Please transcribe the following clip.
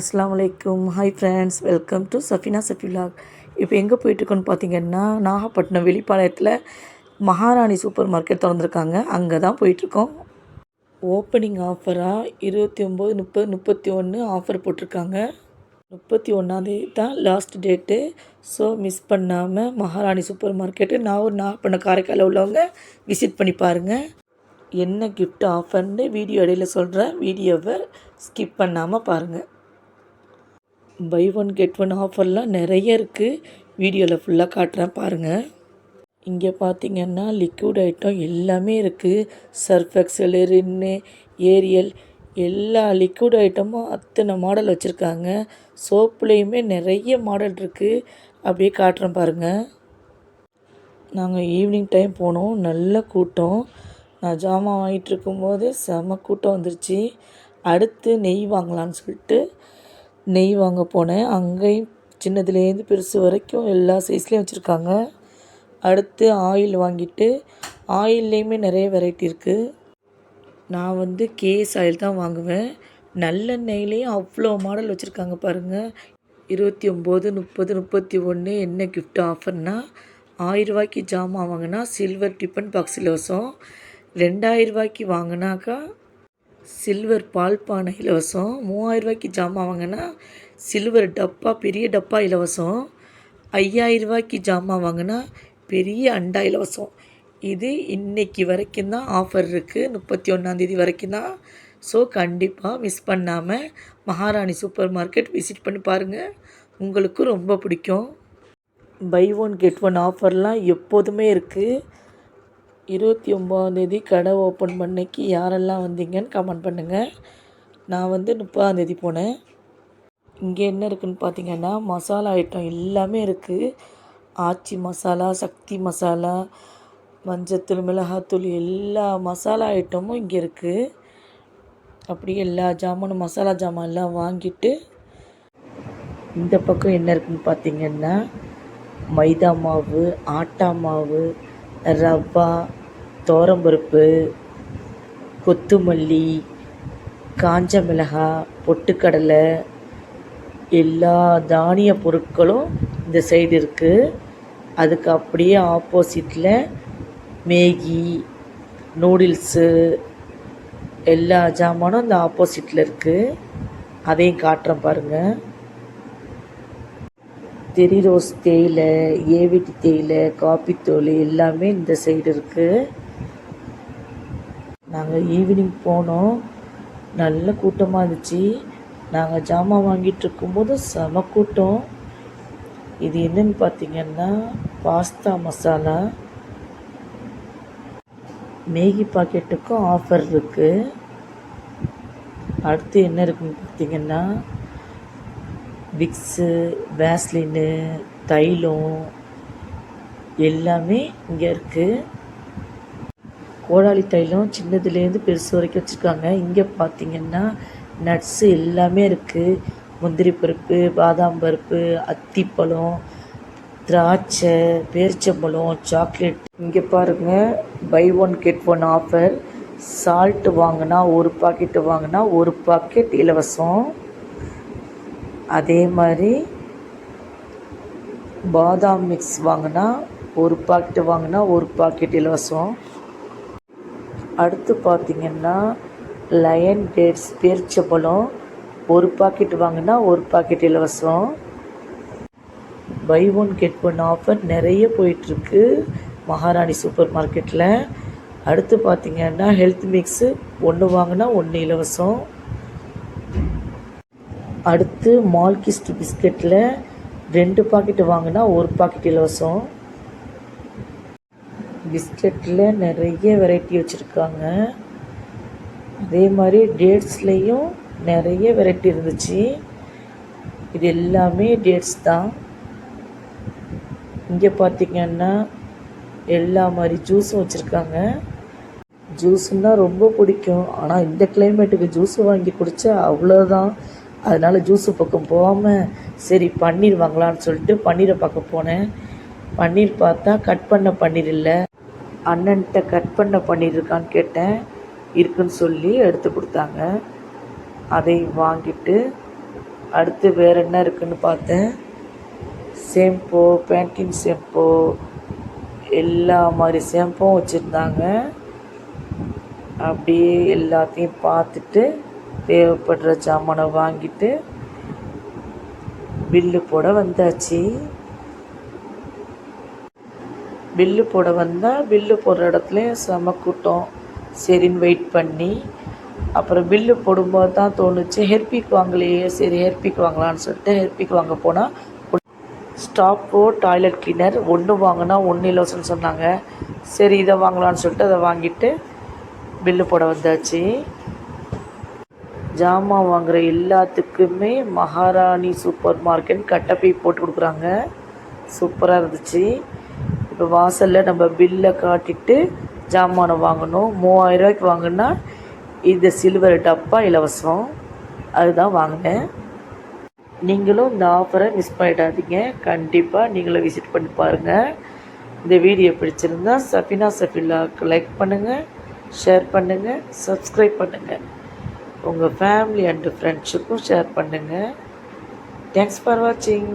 அஸ்லாம் வலைக்கும் hi friends welcome to Safina சஃபிலாக் இப்போ எங்கே போயிட்டுருக்கோன்னு பார்த்தீங்கன்னா நாகப்பட்டினம் வெளிப்பாளையத்தில் மகாராணி சூப்பர் மார்க்கெட் திறந்துருக்காங்க. அங்கே தான் போயிட்டுருக்கோம். ஓப்பனிங் ஆஃபராக இருபத்தி ஒம்பது முப்பது முப்பத்தி ஒன்று ஆஃபர் போட்டிருக்காங்க. முப்பத்தி ஒன்றாந்தேதி தான் லாஸ்ட் டேட்டு ஸோ மிஸ் பண்ணாமல் மகாராணி சூப்பர் மார்க்கெட்டு நான் ஒரு நாகப்பட்டினம் காரைக்காலில் உள்ளவங்க விசிட் பண்ணி பாருங்கள் என்ன கிஃப்ட் ஆஃபர்னு வீடியோ இடையில் சொல்கிறேன் வீடியோவை ஸ்கிப் பண்ணாமல் பாருங்கள் பை ஒன் கெட் ஒன் ஆஃபர்லாம் நிறைய இருக்குது வீடியோவில் ஃபுல்லாக காட்டுறேன் பாருங்கள் இங்கே பார்த்திங்கன்னா லிக்விட் ஐட்டம் எல்லாமே இருக்குது சர்ஃப் எக்ஸல் ரின்னு ஏரியல் எல்லா லிக்விட் ஐட்டமும் அத்தனை மாடல் வச்சுருக்காங்க. சோப்புலேயுமே நிறைய மாடல் இருக்குது அப்படியே காட்டுறேன் பாருங்கள் நாங்கள் ஈவினிங் டைம் போனோம். நல்ல கூட்டம். நான் ஜாமான் வாங்கிட்டு இருக்கும்போது செம கூட்டம் வந்துருச்சு. அடுத்து நெய் வாங்கலான்னு சொல்லிட்டு நெய் வாங்க போனேன். அங்கேயும் சின்னதுலேருந்து பெருசு வரைக்கும் எல்லா சைஸ்லேயும் வச்சுருக்காங்க. அடுத்து ஆயில் வாங்கிட்டு ஆயில்லையுமே நிறைய வெரைட்டி இருக்குது நான் வந்து கேஎஸ் ஆயில் தான் வாங்குவேன். நல்லெண்ணெயிலையும் அவ்வளோ மாடல் வச்சுருக்காங்க பாருங்கள் இருபத்தி ஒம்பது முப்பது முப்பத்தி ஒன்று என்ன கிஃப்ட் ஆஃபர்னால் ஆயிரரூவாய்க்கு ஜாமான் வாங்கினா சில்வர் டிஃபன் பாக்ஸ் இலவசம் ரெண்டாயிரரூவாய்க்கு வாங்கினாக்கா சில்வர் பால் பானை இலவசம். மூவாயிரரூபாய்க்கு ஜாமான் வாங்கினா சில்வர் டப்பா பெரிய டப்பா இலவசம். ஐயாயிரம் ரூபாய்க்கு ஜாமான் வாங்கினா பெரிய அண்டா இலவசம். இது இன்னைக்கு வரைக்கும் தான் ஆஃபர் இருக்குது முப்பத்தி ஒன்றாந்தேதி வரைக்கும் தான். ஸோ கண்டிப்பாக மிஸ் பண்ணாமல் மகாராணி சூப்பர் மார்க்கெட் விசிட் பண்ணி பாருங்கள் உங்களுக்கும் ரொம்ப பிடிக்கும். பை ஒன் கெட் ஒன் ஆஃபர்லாம் எப்போதுமே இருக்குது இருபத்தி ஒம்பதாந்தேதி கடை ஓப்பன் பண்ணைக்கு யாரெல்லாம் வந்தீங்கன்னு கமெண்ட் பண்ணுங்கள் நான் வந்து முப்பதாந்தேதி போனேன். இங்கே என்ன இருக்குதுன்னு பார்த்தீங்கன்னா மசாலா ஐட்டம் எல்லாமே இருக்குது ஆச்சி மசாலா சக்தி மசாலா மஞ்சத்தூள் மிளகாத்தூள் எல்லா மசாலா ஐட்டமும் இங்கே இருக்குது அப்படியே எல்லா ஜாமானும் மசாலா ஜாமான் எல்லாம் வாங்கிட்டு இந்த பக்கம் என்ன இருக்குன்னு பார்த்தீங்கன்னா மைதா மாவு ஆட்டா மாவு ரவா துவரம்பருப்பு கொத்துமல்லி காஞ்ச மிளகாய் பொட்டுக்கடலை எல்லா தானிய பொருட்களும் இந்த சைடு இருக்குது அதுக்கு அப்படியே ஆப்போசிட்டில் மேகி நூடுல்ஸு எல்லா ஜாமானும் இந்த ஆப்போசிட்டில் இருக்குது அதையும் காட்டுறேன் பாருங்கள் தெரி ரோஸ் தேயிலை ஏவிடி தேயிலை காப்பி எல்லாமே இந்த சைடு இருக்குது நாங்கள் ஈவினிங் போனோம். நல்ல கூட்டமாக இருந்துச்சு. நாங்கள் ஜாமான் வாங்கிட்டு இருக்கும்போது செம கூட்டம். இது என்னன்னு பார்த்தீங்கன்னா பாஸ்தா மசாலா. மேகி பாக்கெட்டுக்கும் ஆஃபர் இருக்குது அடுத்து என்ன இருக்குன்னு பார்த்தீங்கன்னா விக்ஸு வேஸ்லின்னு தைலம் எல்லாமே இங்கே இருக்குது கோடாலி தைலம் சின்னதுலேருந்து பெருசு வரைக்கும் வச்சுருக்காங்க. இங்கே பார்த்தீங்கன்னா நட்ஸு எல்லாமே இருக்குது முந்திரி பருப்பு பாதாம் பருப்பு அத்திப்பழம் திராட்சை பேரிச்சம்பழம் சாக்லேட். இங்கே பாருங்கள் buy one get one offer salt வாங்கினா ஒரு பாக்கெட்டு வாங்கினா ஒரு பாக்கெட் இலவசம். அதே மாதிரி பாதாம் மிக்ஸ் வாங்கினா ஒரு பாக்கெட்டு வாங்கினா ஒரு பாக்கெட் இலவசம். அடுத்து பார்த்திங்கன்னா லயன் டேட்ஸ் பேரிச்சம்பழம். ஒரு பாக்கெட் வாங்கினா ஒரு பாக்கெட் இலவசம். Buy one get one offer நிறைய போயிட்டுருக்கு மகாராணி சூப்பர் மார்க்கெட்டில் அடுத்து பார்த்திங்கன்னா ஹெல்த் மிக்ஸு ஒன்று வாங்கினா ஒன்று இலவசம். அடுத்து மால்கிஸ்ட் பிஸ்கெட்டில் ரெண்டு பாக்கெட்டு வாங்கினா ஒரு பாக்கெட் இலவசம். பிஸ்கெட்டில் நிறைய வெரைட்டி வச்சுருக்காங்க. அதே மாதிரி டேட்ஸ்லேயும் நிறைய வெரைட்டி இருந்துச்சு. இது எல்லாமே டேட்ஸ் தான். இங்கே பார்த்திங்கன்னா எல்லா மாதிரி ஜூஸும் வச்சுருக்காங்க. ஜூஸுன்னா ரொம்ப பிடிக்கும். ஆனால் இந்த கிளைமேட்டுக்கு ஜூஸ் வாங்கி குடித்தா அவ்வளோதான் அதனால் ஜூஸு பக்கம் போகாமல் சரி பன்னீர் வாங்கலான்னு சொல்லிட்டு பன்னீரை பார்க்க போனேன். பன்னீர் பார்த்தா கட் பண்ண பன்னீர் இல்லை. அண்ணன்கிட்ட கட் பண்ண பன்னீர் இருக்கான்னு கேட்டேன். இருக்குன்னு சொல்லி எடுத்து கொடுத்தாங்க. அதை வாங்கிட்டு அடுத்து வேறு என்ன இருக்குன்னு பார்த்தேன். ஷேம்பு பேண்டின் ஷேம்பு எல்லா மாதிரி ஷேம்பும் வச்சுருந்தாங்க. அப்படியே எல்லாத்தையும் பார்த்துட்டு தேவைப்படுற சாமானை வாங்கிட்டு பில்லு போட வந்தாச்சு. பில்லு போட வந்தால் பில்லு போடுற இடத்துலையும் செம கூட்டம். சரின்னு வெயிட் பண்ணி அப்புறம் பில்லு போடும்போது தான் தோணுச்சு ஹெர்பிக் வாங்கலையே சரி ஹெர்பிக் வாங்கலாம்னு சொல்லிட்டு ஹெர்பிக் வாங்க போனால் ஸ்டாப்போ டாய்லெட் கிளீனர் ஒன்று வாங்கினா ஒன்று இலவசம்னு சொன்னாங்க. சரி இதை வாங்கலாம்னு சொல்லிட்டு அதை வாங்கிட்டு பில்லு போட வந்தாச்சு. ஜாமான் வாங்குகிற எல்லாத்துக்குமே மகாராணி சூப்பர் மார்க்கெட் கட்டப்பை போட்டு கொடுக்குறாங்க. சூப்பராக இருந்துச்சு. இப்போ வாசலில் நம்ம பில்லை காட்டிட்டு ஜாமானை வாங்கணும். மூவாயிரம் ரூபாய்க்கு வாங்கினா இந்த சில்வர் டப்பா இலவசம். அதுதான் வாங்கினேன். நீங்களும் இந்த ஆஃபரை மிஸ் பண்ணிடாதீங்க. கண்டிப்பாக நீங்களும் விசிட் பண்ணி பாருங்கள் இந்த வீடியோ பிடிச்சிருந்தா சஃபினா சஃபிலாவுக்கு லைக் பண்ணுங்கள் ஷேர் பண்ணுங்கள் சப்ஸ்கிரைப் பண்ணுங்கள் உங்கள் ஃபேமிலி அண்டு ஃப்ரெண்ட்ஸுக்கும் ஷேர் பண்ணுங்கள் தேங்க்ஸ் ஃபார் வாட்சிங்